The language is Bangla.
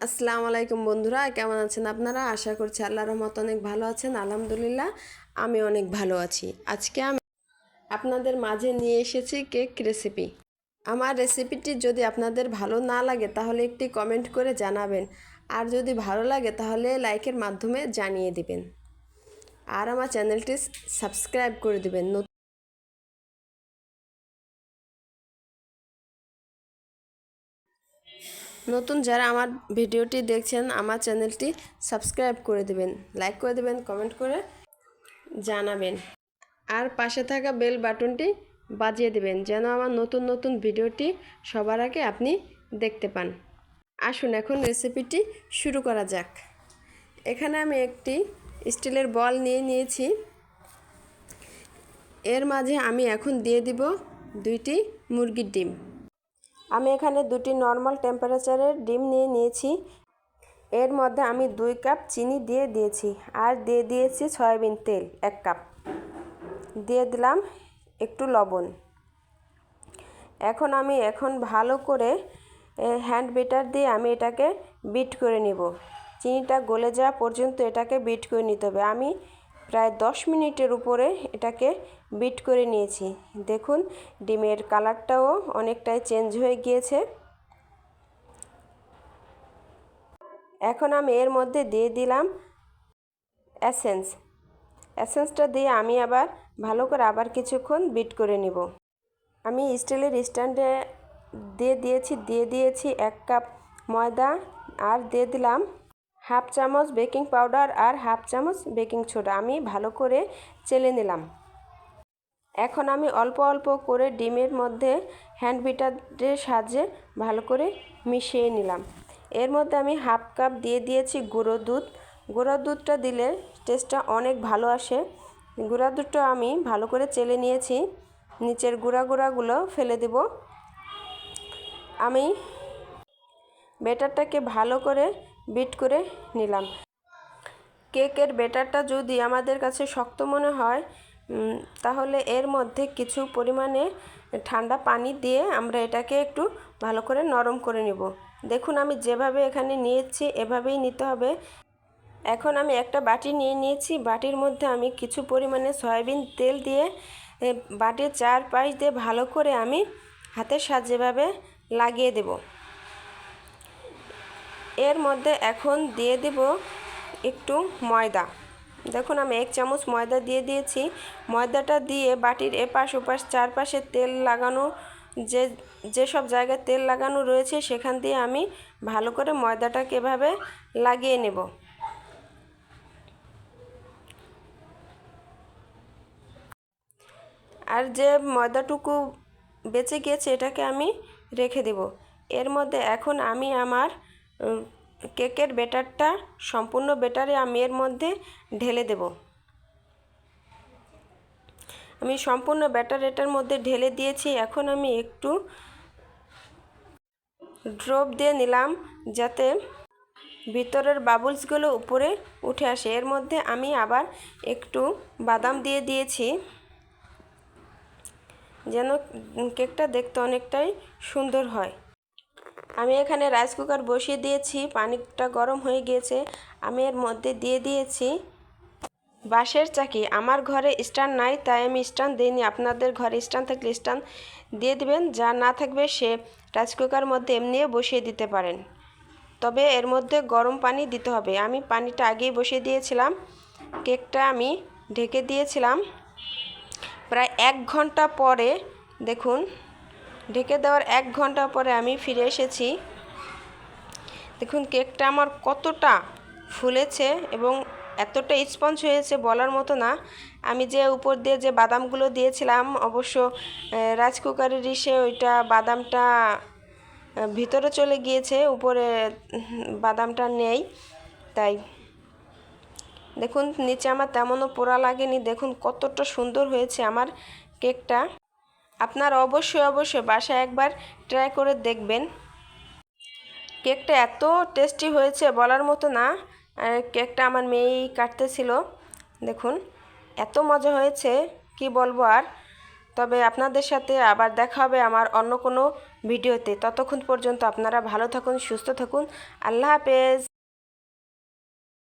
আসসালামু আলাইকুম বন্ধুরা, কেমন আছেন আপনারা? আশা করছি আল্লাহর রহমত অনেক ভালো আছেন, আলহামদুলিল্লাহ, আমি অনেক ভালো আছি। আজকে আমি আপনাদের মাঝে নিয়ে এসেছি কেক রেসিপি আমার রেসিপিটি যদি আপনাদের ভালো না লাগে, তাহলে একটি কমেন্ট করে জানাবেন। আর যদি ভালো লাগে, তাহলে লাইকের মাধ্যমে জানিয়ে দিবেন। আর আমার চ্যানেলটি সাবস্ক্রাইব করে দিবেন। নতুন যারা আমার ভিডিওটি দেখছেন, আমার চ্যানেলটি সাবস্ক্রাইব করে দেবেন। লাইক করে দেবেন, কমেন্ট করে জানাবেন। আর পাশে থাকা বেল বাটনটি বাজিয়ে দেবেন, যেন আমার নতুন নতুন ভিডিওটি সবার আগে আপনি দেখতে পান। আসুন, এখন রেসিপিটি শুরু করা যাক। এখানে আমি একটি স্টিলের বল নিয়ে নিয়েছি। এর মাঝে আমি এখন দিয়ে দিব দুইটি মুরগির ডিম। আমি এখানে দুটি নর্মাল টেম্পারেচারের ডিম নিয়ে নিয়েছি। এর মধ্যে আমি দুই কাপ চিনি দিয়ে দিয়েছি আর দিয়ে দিয়েছি সয়াবিন তেল, এক কাপ দিয়ে দিলাম একটু লবণ। এখন আমি এখন ভালো করে হ্যান্ড বিটার দিয়ে আমি এটাকে বিট করে নিব। চিনিটা গলে যাওয়া পর্যন্ত এটাকে বিট করে নিতে হবে। আমি প্রায় দশ মিনিটের উপরে এটাকে বিট করে নিয়েছি। দেখুন, ডিমের কালারটাও অনেকটাই চেঞ্জ হয়ে গিয়েছে। এখন আমি এর মধ্যে দিয়ে দিলাম অ্যাসেন্স অ্যাসেন্সটা দিয়ে আমি আবার ভালো করে আবার কিছুক্ষণ বিট করে নিব। আমি স্টিলের স্ট্যান্ডে দিয়ে দিয়েছি দিয়ে দিয়েছি এক কাপ ময়দা আর দিয়ে দিলাম হাফ চামচ বেকিং পাউডার আর হাফ চামচ বেকিং সোডা আমি ভালো করে চেলে নিলাম। এখন আমি অল্প অল্প করে ডিমের মধ্যে হ্যান্ড বিটারের সাহায্যে ভালো করে মিশিয়ে নিলাম। এর মধ্যে আমি হাফ কাপ দিয়ে দিয়েছি গুঁড়ো দুধ। গুঁড়ো দুধটা দিলে টেস্টটা অনেক ভালো আসে। গুঁড়া দুধটা আমি ভালো করে চেলে নিয়েছি। নিচের গুঁড়া গুঁড়াগুলো ফেলে দেব। আমি বেটারটাকে ভালো করে বিট করে নিলাম। কেকের বেটারটা যদি আমাদের কাছে শক্ত মনে হয় তাহলে এর মধ্যে কিছু পরিমাণে ঠান্ডা পানি দিয়ে আমরা এটাকে একটু ভালো করে নরম করে নেব। দেখুন, আমি যেভাবে এখানে নিয়েছি, এভাবেই নিতে হবে। এখন আমি একটা বাটি নিয়ে নিয়েছি। বাটির মধ্যে আমি কিছু পরিমাণে সয়াবিন তেল দিয়ে বাটির চার পাশ দিয়ে ভালো করে আমি হাতের সাহায্যেভাবে লাগিয়ে দেব। এর মধ্যে এখন দিয়ে দেব একটু ময়দা। দেখুন, আমি এক চামচ ময়দা দিয়ে দিয়েছি। ময়দাটা দিয়ে বাটির এপাশ ওপাশ চারপাশে তেল লাগানো, যে, যেসব জায়গায় তেল লাগানো রয়েছে, সেখান দিয়ে আমি ভালো করে ময়দাটাকে এভাবে লাগিয়ে নেব। আর যে ময়দাটুকু বেঁচে গিয়েছে, এটাকে আমি রেখে দেব। এর মধ্যে এখন আমি আমার কেকের বেটারটা সম্পূর্ণ বেটারে আমি এর মধ্যে ঢেলে দেব। আমি সম্পূর্ণ ব্যাটার এটার মধ্যে ঢেলে দিয়েছি। এখন আমি একটু ড্রপ দিয়ে নিলাম যাতে ভিতরের বাবলসগুলো উপরে উঠে আসে। এর মধ্যে আমি আবার একটু বাদাম দিয়ে দিয়েছি, যেন কেকটা দেখতে অনেকটাই সুন্দর হয়। আমি এখানে রাইস কুকার বসিয়ে দিয়েছি, পানিটা গরম হয়ে গিয়েছে। আমি এর মধ্যে দিয়ে দিয়েছি বাঁশের চাকি। আমার ঘরে স্ট্যান্ড নাই, তাই আমি স্ট্যান্ড দিইনি। আপনাদের ঘরে স্ট্যান্ড থাকলে স্ট্যান্ড দিয়ে দিবেন, যা না থাকবে সে রাইস কুকার মধ্যে এমনিও বসিয়ে দিতে পারেন। তবে এর মধ্যে গরম পানি দিতে হবে। আমি পানিটা আগেই বসিয়ে দিয়েছিলাম। কেকটা আমি ঢেকে দিয়েছিলাম। প্রায় এক ঘণ্টা পরে, দেখুন ঢেকে দেওয়ার এক ঘণ্টা পরে আমি ফিরে এসেছি। দেখুন, কেকটা আমার কতটা ফুলেছে এবং এতটা স্পঞ্জ হয়েছে বলার মতো না। আমি যে উপর দিয়ে যে বাদামগুলো দিয়েছিলাম, অবশ্য রাইস কুকারের ইসে ওইটা বাদামটা ভিতরে চলে গিয়েছে, উপরে বাদামটা নেই। তাই দেখুন, নিচে আমার তেমনও পোড়া লাগেনি। দেখুন, কতটা সুন্দর হয়েছে আমার কেকটা। আপনার অবশ্যই অবশ্যই বাসায় একবার ট্রাই করে দেখবেন। কেকটা এত টেস্টি হয়েছে বলার মতো না। কেকটা আমার মেয়েই কাটতেছিল। দেখুন, এত মজা হয়েছে, কি বলব আর। তবে আপনাদের সাথে আবার দেখা হবে আমার অন্য কোনো ভিডিওতে। ততক্ষণ পর্যন্ত আপনারা ভালো থাকুন, সুস্থ থাকুন। আল্লাহ হাফেজ।